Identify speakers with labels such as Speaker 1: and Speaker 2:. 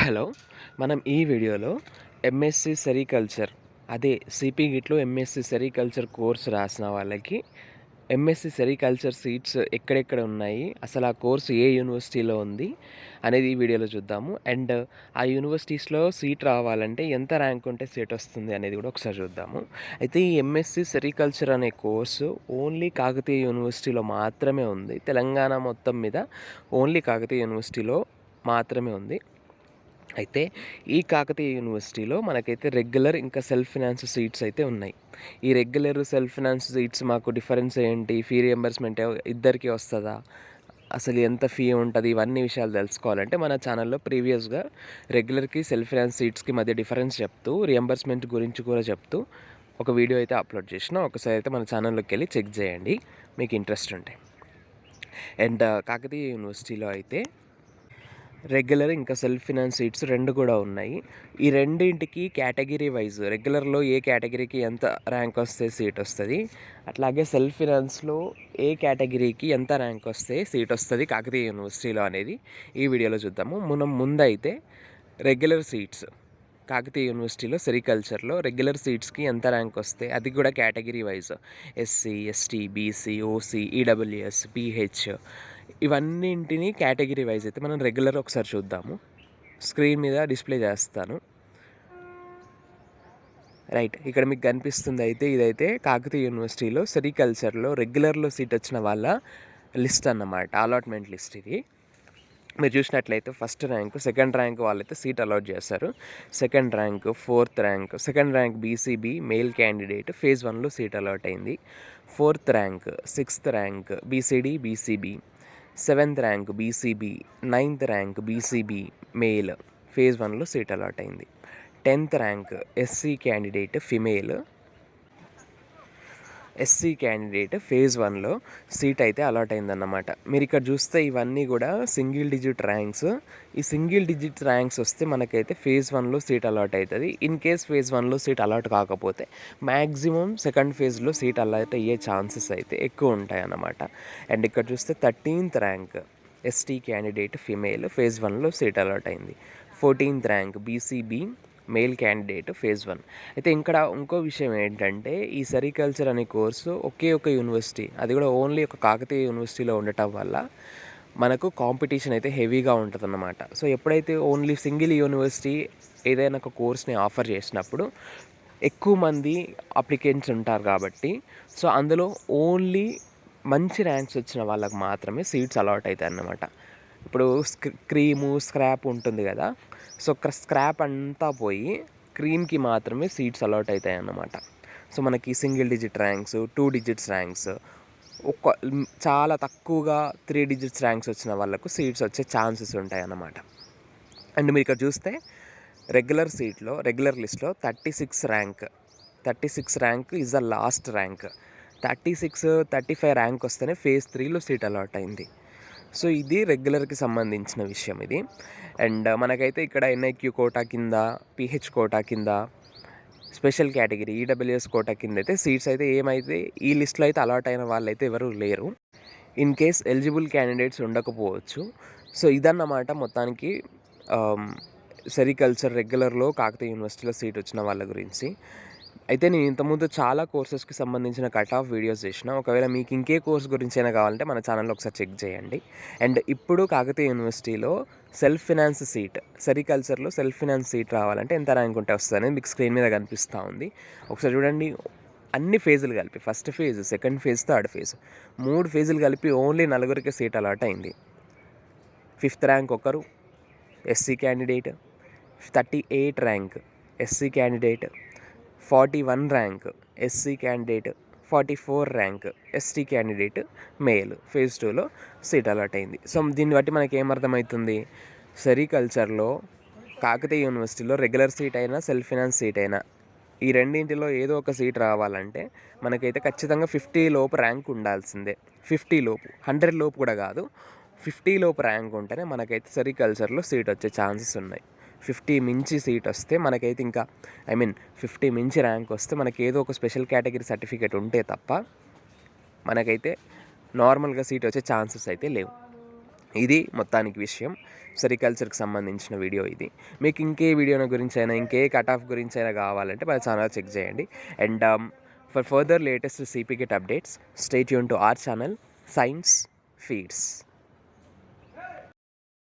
Speaker 1: Hello మనం ఈ వీడియోలో ఎంఎస్సి సెరికల్చర్ అదే సిపి గిట్లో ఎంఎస్సి సెరికల్చర్ కోర్స్ రాసిన వాళ్ళకి ఎంఎస్సి సెరికల్చర్ సీట్స్ ఎక్కడెక్కడ ఉన్నాయి అసలు ఆ కోర్సు ఏ యూనివర్సిటీలో ఉంది అనేది ఈ వీడియోలో చూద్దాము. అండ్ ఆ యూనివర్సిటీస్లో సీట్ రావాలంటే ఎంత ర్యాంక్ ఉంటే సీట్ వస్తుంది అనేది కూడా ఒకసారి చూద్దాము. అయితే ఈ ఎంఎస్సి సెరికల్చర్ అనే కోర్సు ఓన్లీ కాకతీయ యూనివర్సిటీలో మాత్రమే ఉంది. తెలంగాణ మొత్తం మీద ఓన్లీ కాకతీయ యూనివర్సిటీలో మాత్రమే ఉంది. అయితే ఈ కాకతీయ యూనివర్సిటీలో మనకైతే రెగ్యులర్ ఇంకా సెల్ఫ్ ఫినాన్స్ సీట్స్ అయితే ఉన్నాయి. ఈ రెగ్యులర్ సెల్ఫ్ ఫినాన్స్ సీట్స్ మాకు డిఫరెన్స్ ఏంటి? ఫీ రియంబర్స్మెంట్ ఇద్దరికి వస్తుందా? అసలు ఎంత ఫీ ఉంటుంది? ఇవన్నీ విషయాలు తెలుసుకోవాలంటే మన ఛానల్లో ప్రీవియస్గా రెగ్యులర్కి సెల్ఫ్ ఫినాన్స్ సీట్స్కి మధ్య డిఫరెన్స్ చెప్తూ రియంబర్స్మెంట్ గురించి కూడా చెప్తూ ఒక వీడియో అయితే అప్లోడ్ చేసిన ఒకసారి అయితే మన ఛానల్లోకి వెళ్ళి చెక్ చేయండి. మీకు ఇంట్రెస్ట్ ఉంటే. అండ్ కాకతీయ యూనివర్సిటీలో అయితే రెగ్యులర్ ఇంకా సెల్ఫ్ ఫినాన్స్ సీట్స్ రెండు కూడా ఉన్నాయి. ఈ రెండింటికి కేటగిరీ వైజ్ రెగ్యులర్లో ఏ కేటగిరీకి ఎంత ర్యాంక్ వస్తే సీట్ వస్తుంది అట్లాగే సెల్ఫ్ ఫినాన్స్లో ఏ కేటగిరీకి ఎంత ర్యాంక్ వస్తే సీట్ వస్తుంది కాకతీయ యూనివర్సిటీలో అనేది ఈ వీడియోలో చూద్దాము. మనం ముందైతే రెగ్యులర్ సీట్స్ కాకతీయ యూనివర్సిటీలో సెరికల్చర్లో రెగ్యులర్ సీట్స్కి ఎంత ర్యాంక్ వస్తే అది కూడా category wise. SC ST BC OC EWS PH ఇవన్నింటిని category wise అయితే మనం రెగ్యులర్ ఒకసారి చూద్దాము. స్క్రీన్ మీద డిస్ప్లే చేస్తాను. రైట్ ఇక్కడ మీకు కనిపిస్తుంది అయితే ఇదైతే కాకతీయ యూనివర్సిటీలో సెరికల్చర్లో రెగ్యులర్లో సీట్ వచ్చిన వాళ్ళ లిస్ట్ అన్నమాట అలాట్మెంట్ లిస్ట్ ఇది. మీరు చూసినట్లయితే ఫస్ట్ ర్యాంక్ సెకండ్ ర్యాంక్ వాళ్ళైతే సీట్ అలాట్ చేస్తారు second rank fourth rank second rank BCB male candidate phase వన్లో సీట్ అలాట్ అయింది. Fourth rank sixth rank BCD BCB seventh rank BCB ninth rank BCB male phase వన్లో seat allot అయింది. Tenth rank SC candidate female SC candidate phase వన్లో seat అయితే allot అయిందన్నమాట. మీరు ఇక్కడ చూస్తే ఇవన్నీ కూడా సింగిల్ డిజిట్ ర్యాంక్స్. ఈ సింగిల్ డిజిట్ ర్యాంక్స్ వస్తే మనకైతే ఫేజ్ వన్లో సీట్ అలాట్ అవుతుంది. ఇన్ కేస్ ఫేజ్ వన్లో సీట్ అలాట్ కాకపోతే మ్యాక్సిమం సెకండ్ ఫేజ్లో సీట్ అలాట్ అయ్యే ఛాన్సెస్ అయితే ఎక్కువ ఉంటాయి అన్నమాట అండ్ ఇక్కడ చూస్తే thirteenth rank ST candidate female phase వన్లో సీట్ అలాట్ అయింది. Fourteenth rank BCB male candidate phase one అయితే ఇక్కడ ఇంకో విషయం ఏంటంటే ఈ సెరికల్చర్ అనే కోర్సు ఒకే ఒక యూనివర్సిటీ అది కూడా ఓన్లీ ఒక కాకతీయ యూనివర్సిటీలో ఉండటం వల్ల మనకు కాంపిటీషన్ అయితే హెవీగా ఉంటుంది అన్నమాట సో ఎప్పుడైతే ఓన్లీ సింగిల్ యూనివర్సిటీ ఏదైనా ఒక కోర్స్ని ఆఫర్ చేసినప్పుడు ఎక్కువ మంది అప్లికెంట్స్ ఉంటారు కాబట్టి సో అందులో ఓన్లీ మంచి ర్యాంక్స్ వచ్చిన వాళ్ళకి మాత్రమే సీట్స్ అలాట్ అవుతాయి అన్నమాట ఇప్పుడు క్రీము స్క్రాప్ ఉంటుంది కదా. సో స్క్రాప్ అంతా పోయి క్రీమ్కి మాత్రమే సీట్స్ అలాట్ అవుతాయి అన్నమాట సో మనకి single digit ranks two digits ranks ఒక చాలా తక్కువగా త్రీ డిజిట్స్ ర్యాంక్స్ వచ్చిన వాళ్ళకు సీట్స్ వచ్చే ఛాన్సెస్ ఉంటాయి అన్నమాట అండ్ మీరు ఇక్కడ చూస్తే రెగ్యులర్ సీట్లో రెగ్యులర్ లిస్ట్లో thirty six rank. Thirty six rank is the last rank. Thirty six thirty five rank వస్తేనే ఫేజ్ త్రీలో సీట్ అలాట్ అయింది. సో ఇది రెగ్యులర్కి సంబంధించిన విషయం ఇది. అండ్ మనకైతే ఇక్కడ ఎన్ఐక్యూ కోటా కింద పిహెచ్ కోటా కింద స్పెషల్ కేటగిరీ ఈడబ్ల్యూఎస్ కోటా కింద అయితే సీట్స్ అయితే ఏమైతే ఈ లిస్ట్లో అయితే అలాట్ అయిన వాళ్ళు అయితే ఎవరు లేరు. ఇన్ కేస్ ఎలిజిబుల్ క్యాండిడేట్స్ ఉండకపోవచ్చు. సో ఇదన్నమాట మొత్తానికి సెరికల్చర్ రెగ్యులర్లో కాకతీయ యూనివర్సిటీలో సీట్ వచ్చిన వాళ్ళ గురించి. అయితే నేను ఇంతకుముందు చాలా కోర్సెస్కి సంబంధించిన కట్ ఆఫ్ వీడియోస్ చేసిన ఒకవేళ మీకు ఇంకే కోర్స్ గురించి అయినా కావాలంటే మన ఛానల్లో ఒకసారి చెక్ చేయండి. అండ్ ఇప్పుడు కాకతీయ యూనివర్సిటీలో సెల్ఫ్ ఫినాన్స్ సీట్ సెరికల్చర్లో సెల్ఫ్ ఫినాన్స్ సీట్ రావాలంటే ఎంత ర్యాంక్ ఉంటే వస్తుంది మీకు స్క్రీన్ మీద కనిపిస్తూ ఉంది. ఒకసారి చూడండి అన్ని ఫేజులు కలిపి first phase second phase third phase మూడు ఫేజులు కలిపి ఓన్లీ నలుగురికి సీట్ అలాట్ అయింది. ఫిఫ్త్ ర్యాంక్ ఒకరు SC candidate thirty eight rank SC candidate forty one rank SC candidate forty four rank ST candidate male phase టూలో సీట్ అలాట్ అయింది. So దీన్ని బట్టి మనకి ఏమర్థమవుతుంది సెరికల్చర్లో కాకతీయ యూనివర్సిటీలో రెగ్యులర్ సీట్ అయినా సెల్ఫ్ ఫినాన్స్ సీట్ అయినా ఈ రెండింటిలో ఏదో ఒక సీట్ రావాలంటే మనకైతే ఖచ్చితంగా ఫిఫ్టీ లోపు ర్యాంక్ ఉండాల్సిందే. ఫిఫ్టీ లోపు హండ్రెడ్ లోపు కూడా కాదు. ఫిఫ్టీ లోపు ర్యాంక్ ఉంటేనే మనకైతే సెరికల్చర్లో సీట్ వచ్చే ఛాన్సెస్ ఉన్నాయి. ఫిఫ్టీ మించి సీట్ వస్తే మనకైతే ఇంకా ఐ మీన్ ఫిఫ్టీ మించి ర్యాంక్ వస్తే మనకి ఏదో ఒక స్పెషల్ కేటగిరీ సర్టిఫికేట్ ఉంటే తప్ప మనకైతే నార్మల్గా సీట్ వచ్చే ఛాన్సెస్ అయితే లేవు. ఇది మొత్తానికి విషయం. సెరికల్చర్కి సంబంధించిన వీడియో ఇది. మీకు ఇంకే వీడియో గురించి అయినా ఇంకే కట్ ఆఫ్ గురించి అయినా కావాలంటే మన ఛానల్ చెక్ చేయండి. And for further latest CPGET updates stay Yoon to our channel science feeds